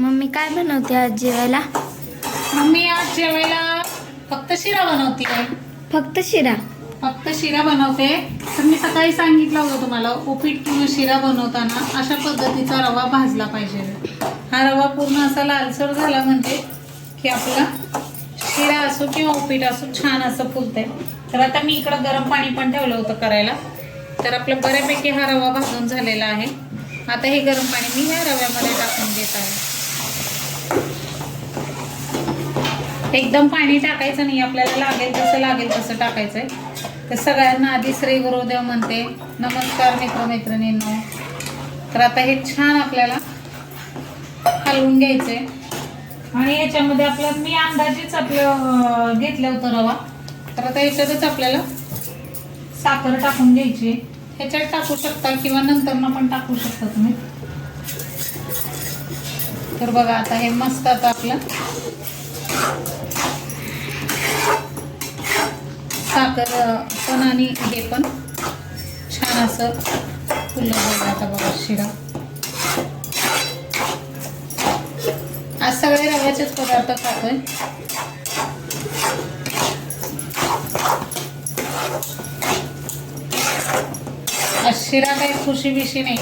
Mummy काय बनवते आज जेवायला? मम्मी आज जेवायला फक्त शिरा बनवते. फक्त शिरा? फक्त शिरा बनवते. तर मी सकाळी सांगितलं होतं तुम्हाला उपीट किंवा शिरा बनवताना अशा पद्धतीचा रवा भाजला पाहिजे. हा रवा पूर्ण असा लालसर झाला म्हणजे की आपला शिरा असो किंवा उपीट असो छान असं फुलतंय. तर आता मी इकडं गरम पाणी पण ठेवलं होतं करायला. तर आपलं बऱ्यापैकी हा रवा भाजून झालेला आहे. आता हे गरम पाणी मी ह्या रव्यामध्ये टाकून घेत आहे. एकदम पाणी टाकायचं नाही आपल्याला लागेल जसं लागेल तसं टाकायचंय. तर सगळ्यांना आधी श्री गुरुदेव म्हणते नमस्कार मित्रमैत्रिणींनो. तर आता हे छान आपल्याला हलवून घ्यायचे आणि याच्यामध्ये आपलं मी अंदाजेच आपलं घेतलं होतं रवा. तर आता याच्यातच आपल्याला साखर टाकून घ्यायची. ह्याच्यात टाकू शकता किंवा नंतर पण टाकू शकता तुम्ही. तर बघा आता हे मस्त आता आपलं साखर पण आणि हे पण छान असं फुलं बघा आता बघा शिरा. आज सगळे रव्याचेच पदार्थ खातोय. आज शिरा काही खुशी बिशी नाही.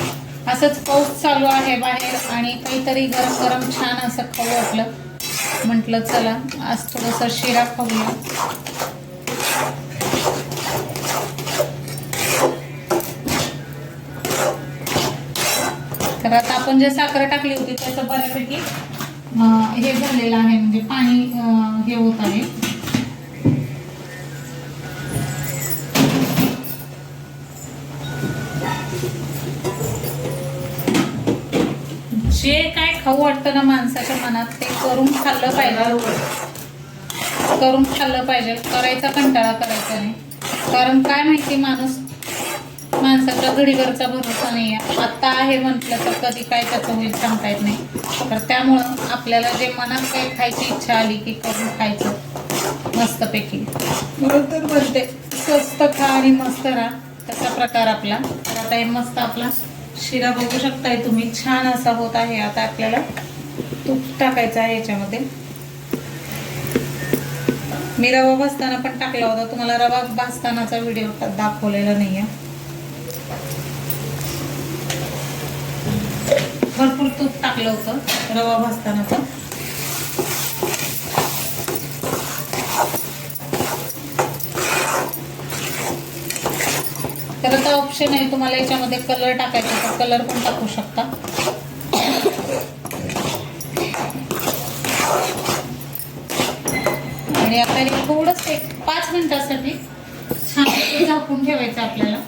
असंच पाऊस चालू आहे बाहेर आणि काहीतरी गरम गरम छान असं खाऊ वाटलं म्हटलं चला आज थोडंसं शिरा खाऊया. तर आता आपण जे साखर टाकली होती त्याचं बऱ्यापैकी हे झालेलं आहे. म्हणजे पाणी हे होत आहे. जे काय खाऊ वाटतं ना माणसाच्या मनात ते करून खाल्लं पाहिजे. करून खाल्लं पाहिजे. करायचा कंटाळा करायचा नाही. कारण काय माहिती माणूस माणसाच्या घडीवरचा भरोसा नाही आहे. आत्ता आहे म्हटलं तर कधी काय त्याचं होईल सांगता येत नाही. तर त्यामुळं आपल्याला जे मनात काही खायची इच्छा आली की करून खायचं मस्तपैकी. म्हणून तर म्हणते स्वस्त खा आणि मस्त राहा. तसा प्रकार आपला. तर आता हे मस्त आपला शिरा बघू शकताय तुम्ही. छान असा होत आहे. आता आपल्याला तूप टाकायचं आहे याच्यामध्ये. मी रवा भाजताना पण टाकला होता. तुम्हाला रवा भाजतानाचा व्हिडिओ दाखवलेला नाही आहे भरपूर तूप टाकलं होतं रवा भाजतानाचं. तर आता ऑप्शन आहे तुम्हाला याच्यामध्ये कलर टाकायचा तर कलर पण टाकू शकता. आणि आता हे थोडंच एक पाच मिनिटासाठी छान झाकून ठेवायचं आपल्याला.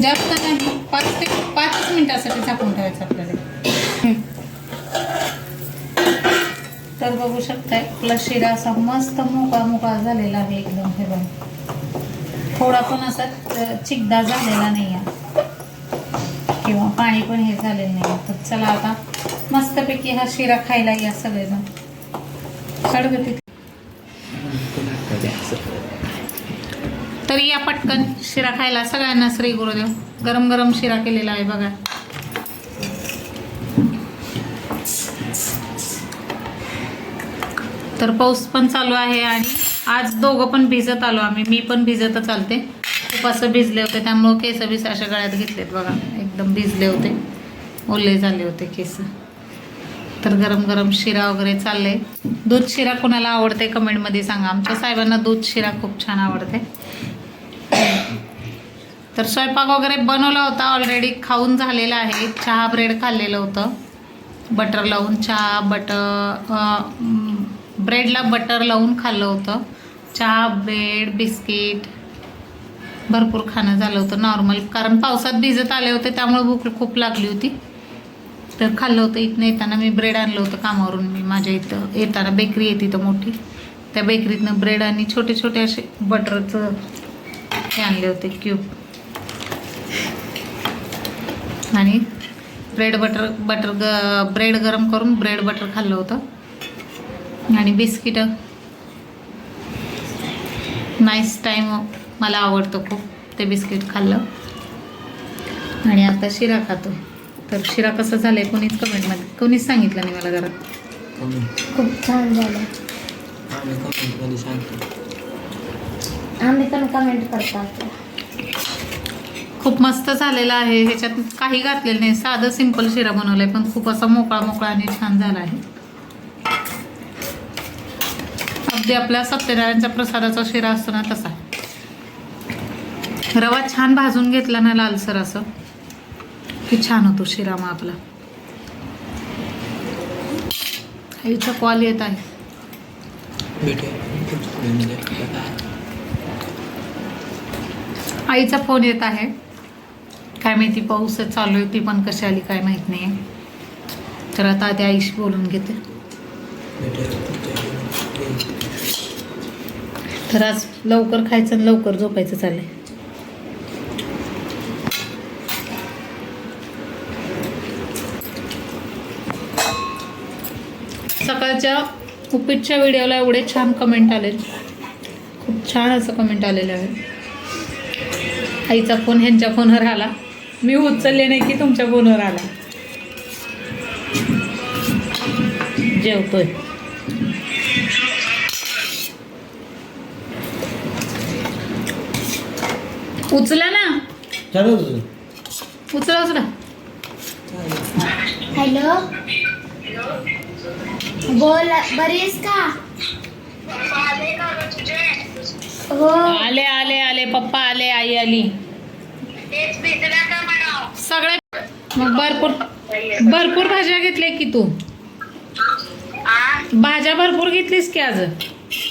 जास्त नाही पाच ते पाचच मिनिटासाठी झाकून ठेवायचं आपल्याला. तर बघू शकताय आपला शिरा असा मस्त मोका मोका झालेला आहे एकदम हे बघ. थोडा पण असा चिकदा झालेला नाही आहे. किंवा पाणी पण हे झालेलं नाही तर चला आता मस्तपैकी हा शिरा खायला या सगळेजण. कडगती तर या पटकन शिरा खायला सगळ्यांना श्री गुरुदेव. गरम गरम शिरा केलेला आहे बघा. तर पाऊस पण चालू आहे आणि आज दोघं पण भिजत आलो आम्ही. मी पण भिजतच आलते खूप असं भिजले होते त्यामुळं केस बीस अशा गळ्यात घेतलेत बघा. एकदम भिजले होते. ओले झाले होते केस. तर गरम गरम शिरा वगैरे चालले दूध शिरा कोणाला आवडते कमेंटमध्ये सांगा. आमच्या साहेबांना दूध शिरा खूप छान आवडते. तर स्वयंपाक वगैरे बनवला होता ऑलरेडी खाऊन झालेला आहे. चहा ब्रेड खाल्लेलं होतं. बटर लावून चहा बटर ब्रेडला बटर लावून खाल्लं होतं. चहा ब्रेड बिस्किट भरपूर खाणं झालं होतं नॉर्मल. कारण पावसात भिजत आले होते त्यामुळे भूक खूप लागली होती. तर खाल्लं होतं इथनं येताना मी ब्रेड आणलं होतं कामावरून. मी माझ्या इथं येताना बेकरी आहे तिथं मोठी. त्या बेकरीतनं ब्रेड आणि छोटे छोटे असे बटरचं हे आणले होते क्यूब. आणि ब्रेड बटर बटर ग ब्रेड गरम करून ब्रेड बटर खाल्लं होतं. आणि बिस्किट. नाईस टाईम मला आवडतं खूप ते बिस्किट खाल्लं. आणि आता शिरा खातो. तर शिरा कसं झालंय कोणीच कमेंटमध्ये कोणीच सांगितलं नाही मला घरात. खूप छान झालं. आम्ही कमेंटमध्ये सांगतो. आम्ही पण कमेंट करतात खूप मस्त झालेला आहे. ह्याच्यात काही घातलेलं नाही. साधं सिंपल शिरा बनवलाय पण खूप असा मोकळा मोकळा आणि छान झाला आहे. अगदी आपल्या सत्यनारायणच्या प्रसादाचा शिरा असतो ना तसा. रवा छान भाजून घेतला ना लालसर असं. की छान होतो शिरा मग आपला. आईचा कॉल येत आहे. आईचा फोन येत आहे. काय माहिती पाऊस चालू आहे ती पण कशी आली काय माहीत नाही तर आता आधी आईशी बोलून घेते. तर आज लवकर खायचं आणि लवकर झोपायचं चाललंय. सकाळच्या उपीटच्या व्हिडिओला एवढे छान कमेंट आले. खूप छान असं कमेंट आलेलं आहे. आईचा फोन ह्यांच्या फोनवर आला. मी उचलले नाही की तुमच्या फोनवर आला. जेवतोय. उचला ना. चालू उचला उचला हॅलो. बोल बरीस का? हो. आले आले आले. पप्पा आले आई आली. सगळे मग भरपूर भरपूर भाज्या घेतल्या की तू? भाज्या भरपूर घेतलीस की आज?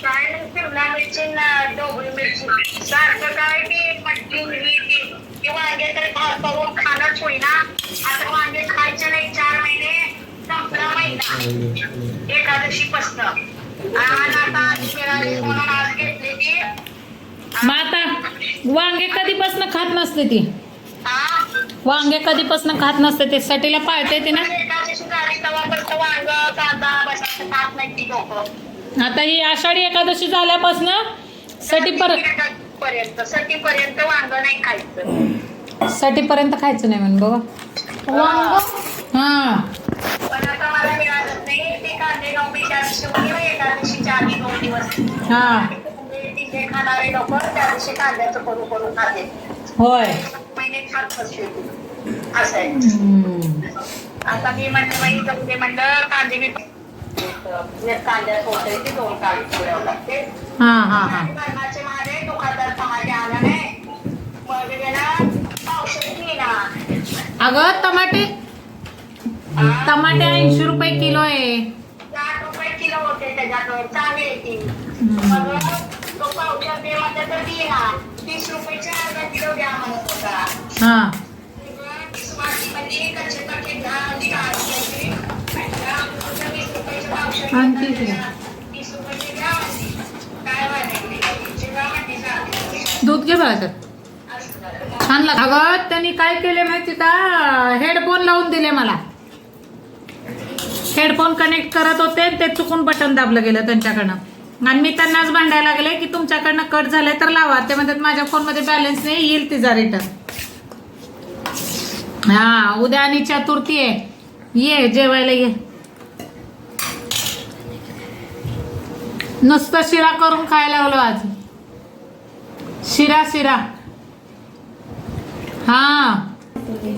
काय नाही शिमला मिरची ना ढोबळी मिरची. सारखं काय ते मटकी ती. ते वांगे तर भात करून खाणंच होईना आता वांगे खायचे नाही चार महिने संपला महिना. एकादशी आणि आता आज मिळाली म्हणून आज घेतली ती मग आता वांगे कधीपासून खात नसते ती? हा वांगे कधीपासून खात नसते ते सटीला पाळते ती ना आता ही आषाढी एकादशी झाल्यापासून पर पर्यंत सटी पर्यंत वांग नाही खायचं. सटीपर्यंत खायचं नाही म्हण बघा वांग? हा. पण आता मला नाही. ते कांदे गाव मी त्या दिवशी होते एकादशीच्या आधी दोन दिवस. हा. म्हणजे तिथे खाणारे लोक त्या दिवशी कांद्याचं करू करू खाते. होय. महिने खात नसते असं आहे. आता मी म्हणलं बाई कांदे एक कांद्यात होते ते दोन कांदे पुरवं लागते हा हा हा. कर्माचे माझे दुकानदार टमाटे आला नाही मग गेला औषध घेणार अगं टमाटे. टमाटे ऐंशी रुपये किलो आहे. साठ रुपये किलो होते त्याच्यात चांगले ती मग तो पावशा ते म्हणलं तर दे ना तीस रुपयाचे अर्धा किलो द्या म्हणत होता हा कच्चे दहा आणि काळजी घ्यायची. आणि वीस रुपयाचे पावशे आणखी घ्या. वीस रुपयाचे द्या म्हणते. काय वाटायचे शिवा म्हणते आणखी दूध घे बघायच्यात छान लाग अगं त्यांनी काय केले माहिती का? हेडफोन लावून दिले मला. हेडफोन कनेक्ट करत होते आणि ते चुकून बटन दाबलं गेलं त्यांच्याकडनं. आणि मी त्यांनाच भांडायला लागले की तुमच्याकडनं कट झालंय तर लावा. ते म्हणतात माझ्या फोनमध्ये बॅलन्स नाही येईल तिचा रिटर्न हा उद्या आणि चतुर्थी आहे. ये जेवायला ये. नुसतं शिरा करून खायला लागलो आज. शिरा शिरा. हा.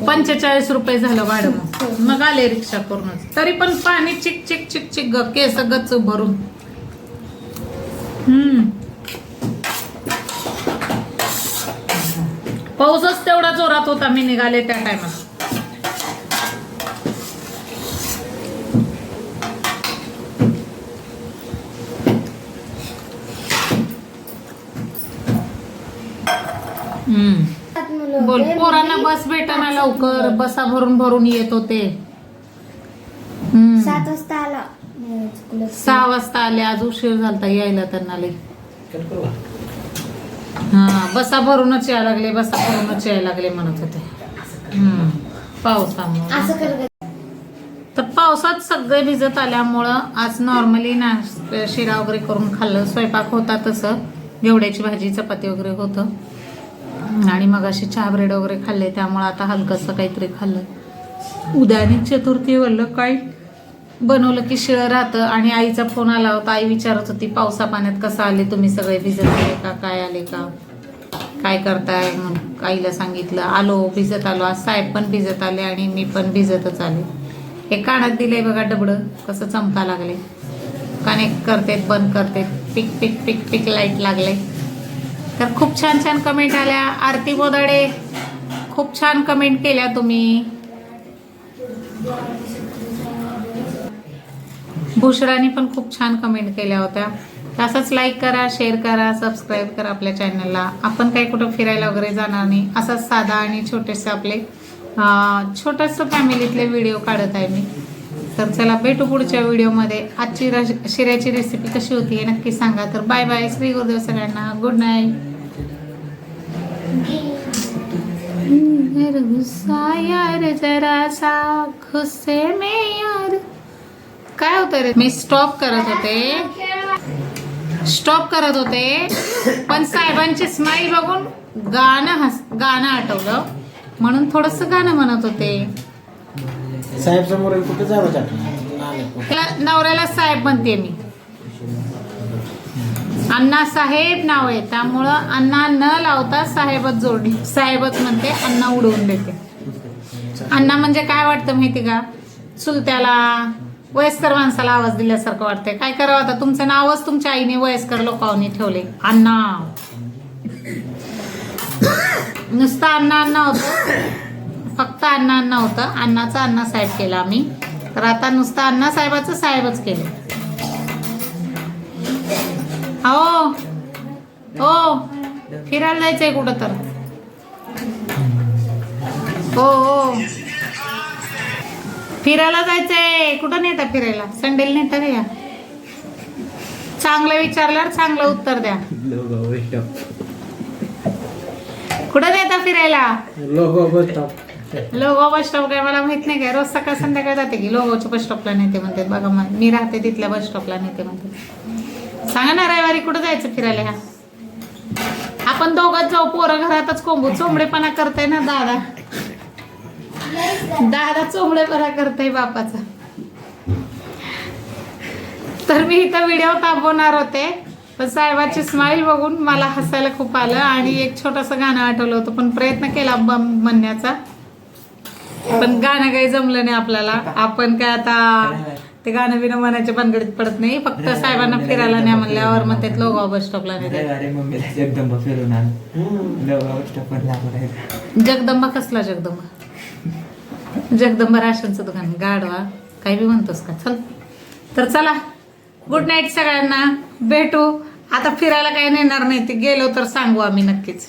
पंचेचाळीस रुपये झालं भाडं मग आले रिक्षा करूनच. तरी पण पाणी चिक चिक चिक चिक ग केस गच भरून. हम्म. पाऊसच तेवढा जोरात होता मी निघाले त्या टायमात हम्म बोल पोरांना बस भेटाना लवकर. बसा भरून भरून येत होते. हम्म. सात वाजता आला. नाही, चुकलं. सहा वाजता आले. आज उशीर झालता यायला त्यांना लई हा बसा भरूनच यायला लागले बसा भरूनच यायला लागले म्हणत होते. हम्म. पावसामुळे. असं कर ग. तर पावसात सगळे भिजत आल्यामुळं आज नॉर्मली ना शिरा वगैरे करून खाल्लं. स्वयंपाक होता तसं. घेवड्याची भाजी चपाती वगैरे होतं. आणि मग असे चहा ब्रेड वगैरे खाल्ले त्यामुळं आता हलकंसं काहीतरी खाल्लं. उद्या आणि चतुर्थी वरलं काय? बनवलं की शिळं राहतं आणि आईचा फोन आला होता. आई विचारत होती पावसा पाण्यात कसं आले तुम्ही सगळे? भिजत आले का? काय आले का? काय करताय? म्हणून आईला सांगितलं आलो भिजत आलो. आज साहेब पण भिजत आले आणि मी पण भिजतच आले. हे कानात दिलंय बघा डबडं कसं चमका लागले कनेक्ट करतेत बंद करतेत. पिक पिक पिक पिक लाइट लागले तर खूप छान छान कमेंट आल्या. आरती बोदाडे खूप छान कमेंट केल्या तुम्ही. भूषराने पण खूप छान कमेंट केल्या होत्या. तसंच लाईक करा शेअर करा सबस्क्राईब करा आपल्या चॅनलला आपण काही कुठं फिरायला वगैरे जाणार नाही. असंच साधा आणि छोटेसे आपले छोटंसं फॅमिलीतले व्हिडिओ काढत आहे मी. तर चला भेटू पुढच्या व्हिडिओमध्ये. आजची रश शिऱ्याची रेसिपी कशी होती हे नक्की सांगा. तर बाय बाय श्री गुरुदेव सगळ्यांना. गुड नाईट गुस्सा यार जरा गुस्से मे यार काय होतं रे? मी स्टॉप करत होते. स्टॉप करत होते. पण साहेबांची स्माईल बघून गाणं हस गाणं आठवलं. म्हणून थोडस गाणं म्हणत होते. साहेब समोर कुठे जावं टाकलं नवऱ्याला साहेब म्हणते मी. अण्णा साहेब नाव आहे. त्यामुळं अण्णा न लावता साहेबच जोडली साहेबच म्हणते अण्णा उडवून देते. अण्णा म्हणजे काय वाटतं माहिती का? चुलत्याला वयस्कर माणसाला आवाज दिल्यासारखं वाटतंय. काय करावं आता? तुमचं नावच तुमच्या आईने वयस्कर लोकांनी ठेवले अण्णा. नुसतं अण्णा अण्णा होतं. फक्त अण्णा अण्णा होतं. अण्णाचा अण्णा साहेब केला आम्ही. तर आता नुसतं अण्णा साहेबाचं साहेबच केलं. हो. हो. फिरायला जायचंय कुठं तर. हो हो. फिरायला जायचंय. कुठं नेता फिरायला? संडेला नेता का या? चांगलं विचारल्यावर चांगलं उत्तर द्या. कुठं नेता फिरायला? लोगो बस स्टॉप काय मला माहीत नाही काय. रोज सकाळ संध्याकाळ जाते की लोगोच्या बस स्टॉपला नेते म्हणते बघा मग मी राहते तिथल्या बस स्टॉपला नेते म्हणते सांगा ना रविवारी कुठं जायचं फिरायला ह्या? आपण दोघं जाऊ पोरं घरातच कोंबू. चोंबडेपणा करताय ना दादा. दादा चोंबडेपणा करताय बापाचा. तर मी इथं व्हिडिओ थांबवणार होते. पण साहेबाची स्माईल बघून मला हसायला खूप आलं आणि एक छोटंसं गाणं आठवलं होतं. पण प्रयत्न केला बम म्हणण्याचा. पण गाणं काही जमलं नाही आपल्याला. आपण काय आता ते गाणं बिणं म्हणायच्या भानगडीत पडत नाही. फक्त साहेबांना फिरायला नाही म्हणल्यावर मग ते लोगाव बस स्टॉपला नाही अरे मम्मीला जगदंबा फिरून स्टॉपवर जगदंबा कसला जगदंबा? जगदंबा राशनचं दुकान गाडवा काही बी म्हणतोस का? चल. तर चला. गुड नाईट सगळ्यांना. भेटू. आता फिरायला काही नेणार नाही. ते गेलो तर सांगू आम्ही नक्कीच.